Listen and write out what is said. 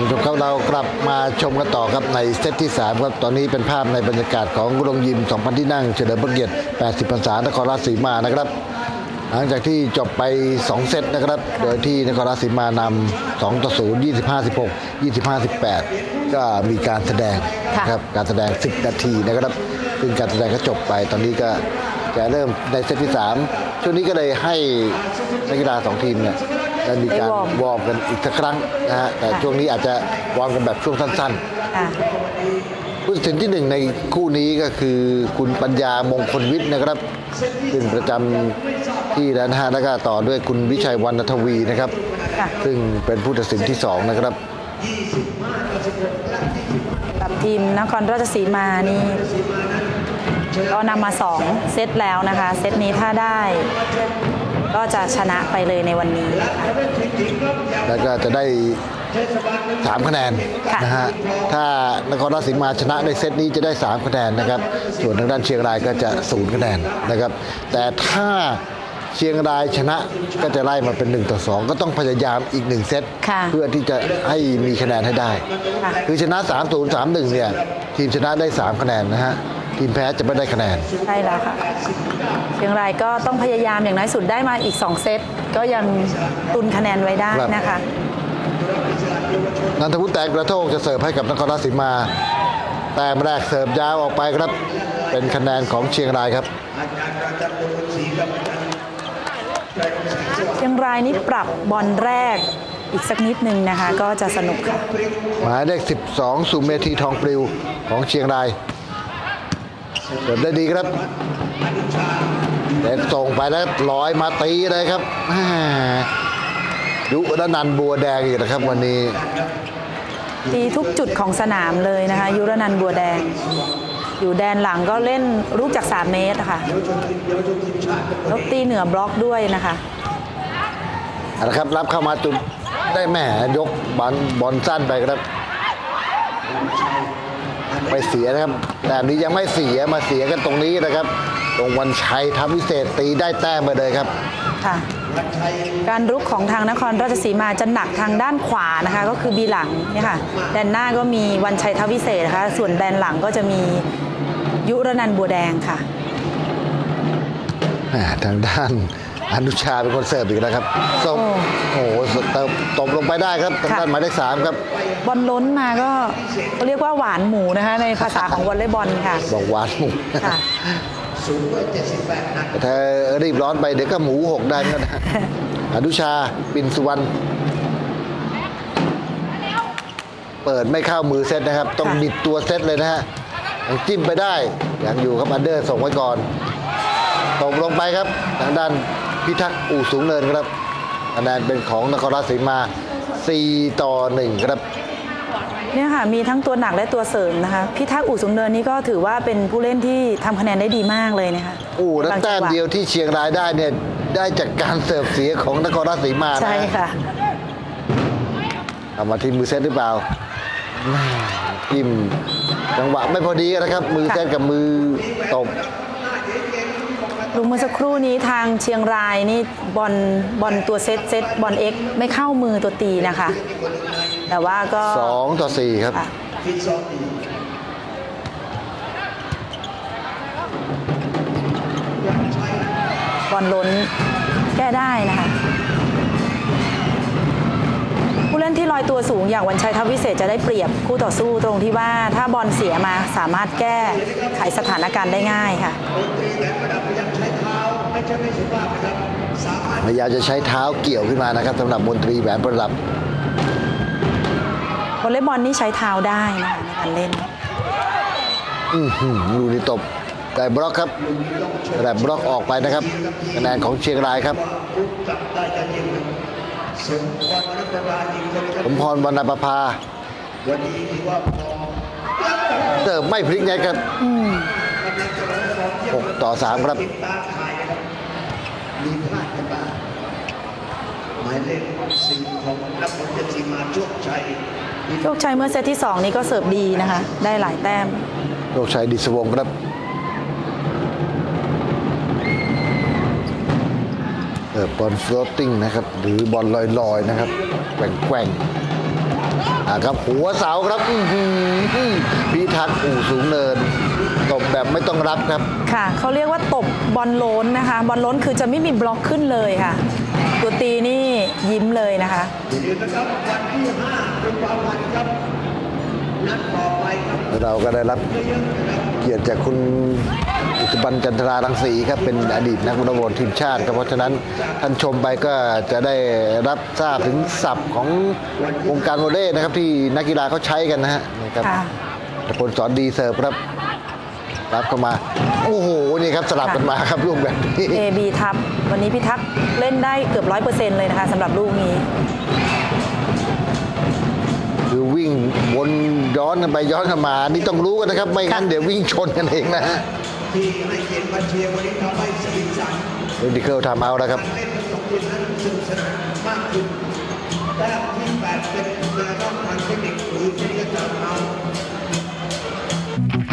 านผู้ชมครับเรากลับมาชมกันต่อครับในเซตที่ 3 ครับ ตอนนี้เป็นภาพในบรรยากาศของโรงยิม 2,000 ที่นั่งเฉลิมพระเกียรติ 80 พรรษานครราชสีมานะครับ หลังจากที่จบไป 2 เซตนะครับ โดยที่นครราชสีมานำ2ต่อ0 25 16 25 18 ก็มีการแสดงค่ะนะครับการแสดง 10 นาทีนะครับ ซึ่งการแสดงก็จบไปตอนนี้ก็จะเริ่มในเซตที่ 3 ช่วงนี้ก็เลยให้นักกีฬาสองทีมเนี่ย ได้มีการได้วอร์ม วอร์มกันอีกสักครั้งนะฮะแต่ค่ะช่วงนี้อาจจะวอร์มกันแบบช่วงสั้นค่ะ ๆผู้ตัดสินที่หนึ่งในคู่นี้ก็คือคุณปัญญามงคลวิทย์นะครับซึ่งประจำที่แล้วนะฮะแล้วก็ต่อด้วยคุณวิชัยวรรณทวีนะครับ ค่ะ ซึ่งเป็นผู้ตัดสินที่สองนะครับ กับทีมนครราชสีมานี่ก็นำมา 2 เซตแล้วนะคะ เซตนี้ถ้าได้ ก็จะชนะไปเลยในวันนี้ แล้วก็จะได้สามคะแนนค่ะนะฮะ ถ้านครราชสีมาชนะในเซตนี้จะได้สามคะแนนนะครับ ส่วนทางด้านเชียงรายก็จะศูนย์คะแนนนะครับ แต่ถ้าเชียงรายชนะก็จะไล่มาเป็น1ต่อ2 ก็ต้องพยายามอีก 1 เซตค่ะเพื่อที่จะให้มีคะแนนให้ได้ค่ะคือชนะ 3 0 3 1 เนี่ย ทีมชนะได้ 3 คะแนนนะฮะ ทีมแพ้จะไม่ได้คะแนน ใช่แล้วค่ะเชียงรายก็ต้องพยายามอย่างน้อยสุดได้มาอีก 2 เซต ก็ยังตุนคะแนนไว้ได้ครับนะคะ นันทวุฒิแตงกระโทกจะเสิร์ฟให้กับนครราชสีมา แต้มแรกเสิร์ฟยาวออกไปครับ เป็นคะแนนของเชียงรายครับ เชียงรายนี่ปรับบอลแรกอีกสักนิดนึงนะคะ ก็จะสนุกค่ะ หมายเลข 12 สุเมธีทองปลิวของเชียงราย เสิร์ฟได้ดีครับเด็กส่งไปแล้วลอยมาตีเลยครับแหม่ยุรนันท์บัวแดงอีกนะครับวันนี้ตีทุกจุดของสนามเลยนะคะ ยุรนันท์บัวแดง อยู่แดนหลังก็เล่นลูกจาก 3 เมตรค่ะแล้วตีเหนือบล็อกด้วยนะคะเอาละครับรับเข้ามาจุดได้แหม่ยกบอลบอลสั้นไปครับ ไปเสียนะครับ แต่นี้ยังไม่เสียมาเสียกันตรงนี้นะครับ ตรงวันชัยทำวิเศษตีได้แต้มไปเลยครับค่ะการรุกของทางนครราชสีมาจะหนักทางด้านขวานะคะ ก็คือบีหลังเนี่ยค่ะแดนหน้าก็มีวันชัยทวิเศษนะคะ ส่วนแดนหลังก็จะมียุรนันท์บัวแดงค่ะแหม่ทางด้านอนุชาเป็นคนเสิร์ฟอีกแล้วครับส่งโอ้โหเติมตบลงไปได้ครับทางด้านหมายเลขสามครับ บอลล้นมาก็เขาเรียกว่าหวานหมูนะคะในภาษาของวอลเลย์บอลค่ะ บอกหวานหมูค่ะแต่ถ้ารีบร้อนไปเดี๋ยวก็หมูหกได้เหมือนกันนะฮะอนุชาปินสุวรรณเปิดไม่เข้ามือเซตนะครับ ต้องค่ะบิดตัวเซตเลยนะฮะยังจิ้มไปได้ยังอยู่ครับอันเดอร์ส่งไว้ก่อนตกลงไปครับ ทางด้านพิทักษ์อู่สูงเนินครับ คะแนนเป็นของนครราชสีมา 4 ต่อ 1 ครับ เนี่ยค่ะมีทั้งตัวหนักและตัวเสริมนะคะพิทักษ์อู่สูงเนินนี่ก็ถือว่าเป็นผู้เล่นที่ทำคะแนนได้ดีมากเลยนะคะอู่แล้วบางแต้จัมงหะเดียวที่เชียงรายได้เนี่ย ได้จากการเสิร์ฟเสียของนครราชสีมานะใช่ฮะค่ะเอามาที่มือเซตหรือเปล่าแม่จิ้มจังหวะไม่พอดีกันนะครับ มือเซตกับมือตบ ดูเมื่อสักครู่นี้ทางเชียงรายนี่บอลบอลตัวเซตเซตบอลเอ็กไม่เข้ามือตัวตีนะคะ แต่ว่าก็2ต่อ4ครับค่ะบอลล้นแก้ได้นะคะ ผู้เล่นที่ลอยตัวสูงอย่างวันชัยทัพวิเศษจะได้เปรียบคู่ต่อสู้ตรงที่ว่าถ้าบอลเสียมาสามารถแก้ไขสถานการณ์ได้ง่ายค่ะ พยายามจะใช้เท้าเกี่ยวขึ้นมานะครับสำหรับมนตรีแหวนประดับวอลเลย์บอลนี่ใช้เท้าได้นะคะในการเล่น อื้อหือลูกนี้ตบแต่บล็อกครับแต่บล็อกออกไปนะครับคะแนนของเชียงรายครับสมพรวรรณประภาเติมไม่พลิกไงครับหกต่อสามครับ มีพลาดกันบ้างหมายเลขสี่ของนักบอลเจสีมาโชคชัยโชคชัยเมื่อเซตที่ 2 นี้ก็เสิร์ฟดีนะคะ ได้หลายแต้ม โชคชัยดิสวงศ์ครับเออบอลฟลอตติ้งนะครับ หรือบอลลอยๆนะครับแกว่งๆอ่าครับหัวเสาครับอื้อหือพิทักษ์อู่สูงเนิน ตบแบบไม่ต้องรับครับค่ะเขาเรียกว่าตบบอลโลนนะคะ บอลโลนคือจะไม่มีบล็อกขึ้นเลยค่ะ ตัวตีนี่ยิ้มเลยนะคะอย่าลืมนะครับวันที่5กุมภาพันธ์ครับนัดต่อไปครับเราก็ได้รับเยอะๆนะครับเกียรติจากคุณอุตบันจันทรารังสีครับเป็นอดีตนักวอลเลย์บอลทีมชาติครับเพราะฉะนั้นท่านชมไปก็จะได้รับทราบถึงศัพท์ของวงการวอลเลย์นะครับที่นักกีฬาเขาใช้กันนะฮะนี่ครับค่ะตะพลสอนดีเสิร์ฟครับ รับเข้ามา โอ้โห นี่ครับสลับกันมาครับลูกแบบนี้ AB ทับ วันนี้พิทักษ์เล่นได้เกือบร้อยเปอร์เซ็นต์เลยนะคะสำหรับลูกนี้ คือวิ่งวนย้อนกันไปย้อนกันมา นี่ต้องรู้กันนะครับ ไม่งั้นเดี๋ยววิ่งชนกันเองนะฮะที่ให้เกียรติมาเชียร์วันนี้ทำให้สีสันเรดิเคิลทำเอาแล้วครับการเล่นทั้งสองทีมนั้นสนุกสนานมากขึ้นแต้มที่แปดเป็นแนวรับทางเทคนิคหรือเทค